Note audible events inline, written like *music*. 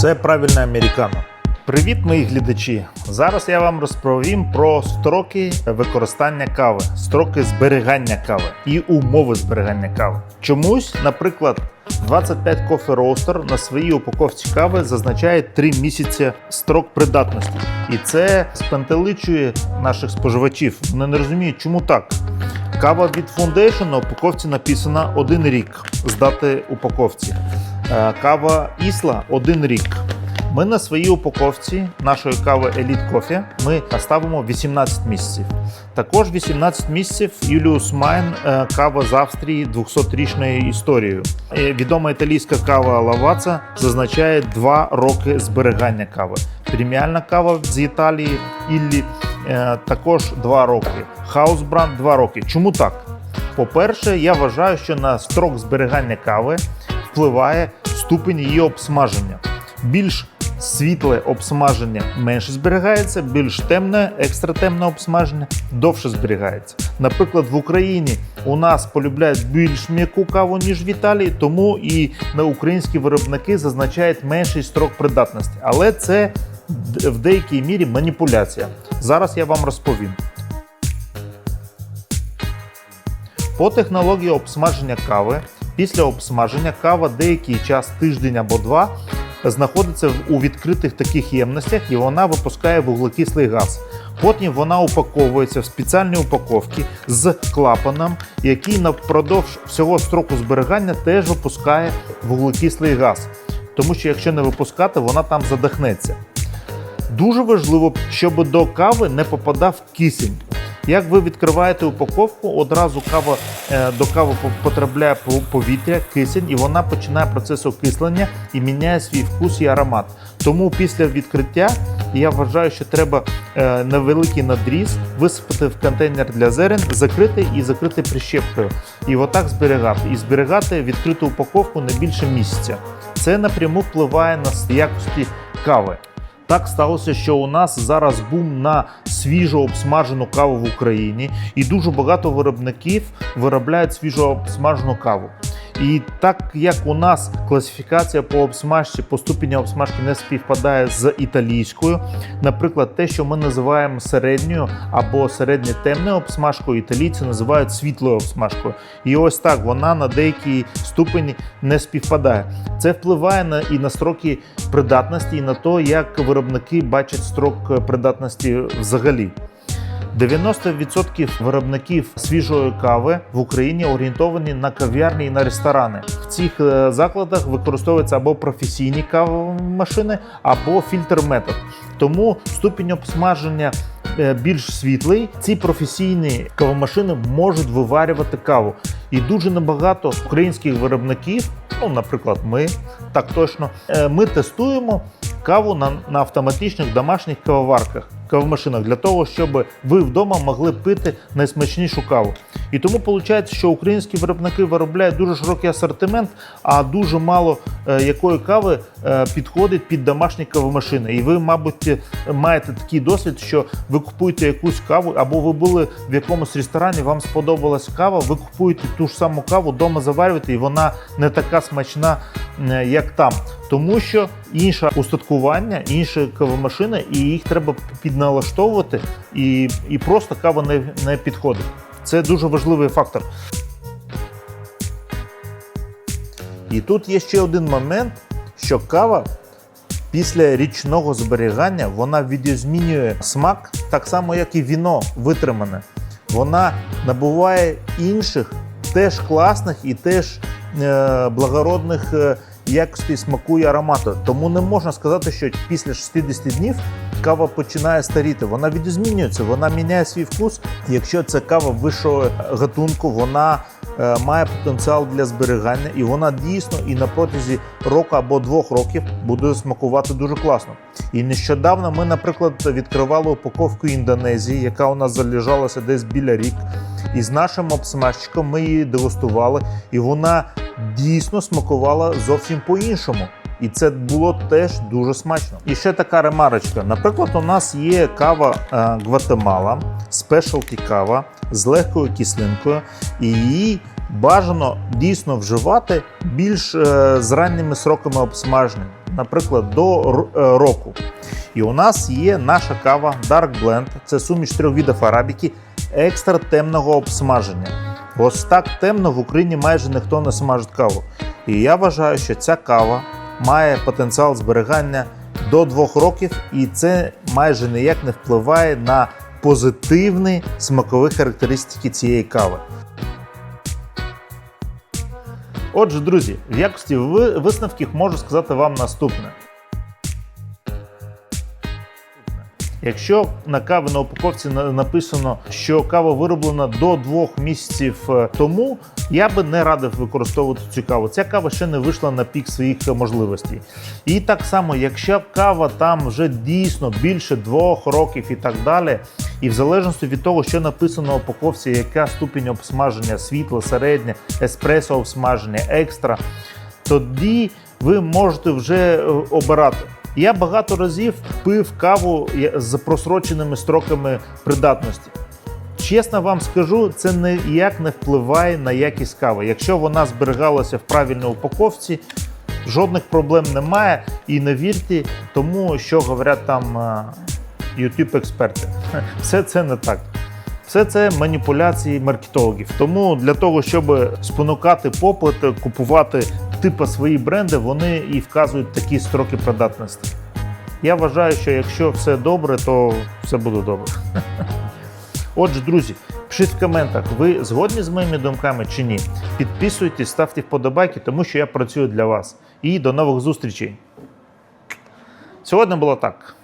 Це правильне американо. Привіт, мої глядачі! Зараз я вам розповім про строки використання кави, строки зберігання кави і умови зберігання кави. Чомусь, наприклад, 25 Coffee Roaster на своїй упаковці кави зазначає 3 місяці строк придатності. І це спантеличує наших споживачів. Вони не розуміють, чому так. Кава від Foundation на упаковці написана один рік з дати упаковці. Е, Кава Ісла один рік. Ми на своїй упаковці нашої кави Elite Coffee ми ставимо 18 місяців. Також 18 місяців Юліус Майн е, кава з Австрії 200-річною історією. Е, Відома італійська кава Лаваца зазначає 2 роки зберігання кави. Преміальна кава з Італії Іллі е, також 2 роки. Хаус Бранд 2 роки. Чому так? По-перше, я вважаю, що на строк зберігання кави впливає ступень її обсмаження. Більш світле обсмаження менше зберігається, більш темне, екстра темне обсмаження довше зберігається. Наприклад, в Україні у нас полюбляють більш м'яку каву, ніж в Італії, тому і на українські виробники зазначають менший строк придатності. Але це в деякій мірі маніпуляція. Зараз я вам розповім. По технології обсмаження кави, після обсмаження кава деякий час, тиждень або два, знаходиться у відкритих таких ємностях і вона випускає вуглекислий газ. Потім вона упаковується в спеціальні упаковки з клапаном, який напродовж всього строку зберігання теж випускає вуглекислий газ. Тому що якщо не випускати, вона там задихнеться. Дуже важливо, щоб до кави не попадав кисень. Як ви відкриваєте упаковку, одразу кава е, до кави потрапляє повітря, кисень, і вона починає процес окислення і міняє свій вкус і аромат. Тому після відкриття я вважаю, що треба е, невеликий надріз висипати в контейнер для зерен, закрити і закрити прищепкою. І отак зберігати. І зберігати відкриту упаковку не більше місяця. Це напряму впливає на якості кави. Так сталося, що у нас зараз бум на свіжо обсмажену каву в Україні, і дуже багато виробників виробляють свіжо обсмажену каву. І так як у нас класифікація по обсмажці, по ступені обсмажки не співпадає з італійською, наприклад, те, що ми називаємо середньою або середньо-темною обсмажкою, італійці називають світлою обсмажкою. І ось так вона на деякій ступені не співпадає. Це впливає на і на строки придатності, і на те, як виробники бачать строк придатності взагалі. 90% виробників свіжої кави в Україні орієнтовані на кав'ярні і на ресторани. В цих е, закладах використовуються або професійні кавомашини, або фільтр метод. Тому ступінь обсмаження е, більш світлий. Ці професійні кавомашини можуть виварювати каву. І дуже небагато українських виробників, ну, наприклад, ми так точно, е, ми тестуємо каву на, на автоматичних домашніх кавоварках, кавомашинах для того, щоб ви вдома могли пити найсмачнішу каву. І тому виходить, що українські виробники виробляють дуже широкий асортимент, а дуже мало е, якої кави е, підходить під домашні кавомашини. І ви, мабуть, маєте такий досвід, що ви купуєте якусь каву, або ви були в якомусь ресторані, вам сподобалась кава, ви купуєте ту ж саму каву, вдома заварюєте, і вона не така смачна, як там. Тому що інше устаткування, інші кавомашини, і їх треба підналаштовувати, і, і просто кава не, не підходить. Це дуже важливий фактор. І тут є ще один момент, що кава після річного зберігання вона відозмінює смак, так само, як і віно витримане. Вона набуває інших, теж класних і теж е, благородних е, якостей смаку і аромату. Тому не можна сказати, що після 60 днів кава починає старіти. Вона відозмінюється, вона міняє свій вкус. Якщо це кава вищого гатунку, вона е, має потенціал для зберігання, і вона дійсно і на протязі року або двох років буде смакувати дуже класно. І нещодавно ми, наприклад, відкривали упаковку Індонезії, яка у нас залежалася десь біля рік. І з нашим обсмажчиком ми її дегустували, і вона дійсно смакувала зовсім по-іншому. І це було теж дуже смачно. І ще така ремарочка. Наприклад, у нас є кава е, Гватемала, спешалті кава з легкою кислинкою, і її бажано дійсно вживати більш е, з ранніми сроками обсмаження, наприклад, до е, року. І у нас є наша кава Dark Blend, це суміш трьох видів арабіки екстра темного обсмаження. Ось так темно в Україні майже ніхто не смажить каву. І я вважаю, що ця кава має потенціал зберігання до двох років, і це майже ніяк не впливає на позитивні смакові характеристики цієї кави. Отже, друзі, в якості висновків можу сказати вам наступне. Якщо на каві на упаковці написано, що кава вироблена до двох місяців е, тому, я би не радив використовувати цю каву. Ця кава ще не вийшла на пік своїх можливостей. І так само, якщо кава там вже дійсно більше двох років і так далі, і в залежності від того, що написано на упаковці, яка ступінь обсмаження, світло, середнє, еспресо обсмаження, екстра, тоді ви можете вже е, обирати. Я багато разів пив каву з просроченими строками придатності. Чесно вам скажу, це ніяк не впливає на якість кави. Якщо вона зберігалася в правильній упаковці, жодних проблем немає. І не вірте тому, що говорять там youtube експерти *laughs* Все це не так. Все це маніпуляції маркетологів. Тому для того, щоб спонукати попит, купувати типу свої бренди, вони і вказують такі строки придатності. Я вважаю, що якщо все добре, то все буде добре. *laughs* Отже, друзі, пишіть в коментах, ви згодні з моїми думками чи ні. Підписуйтесь, ставте вподобайки, тому що я працюю для вас. І до нових зустрічей. Сьогодні було так.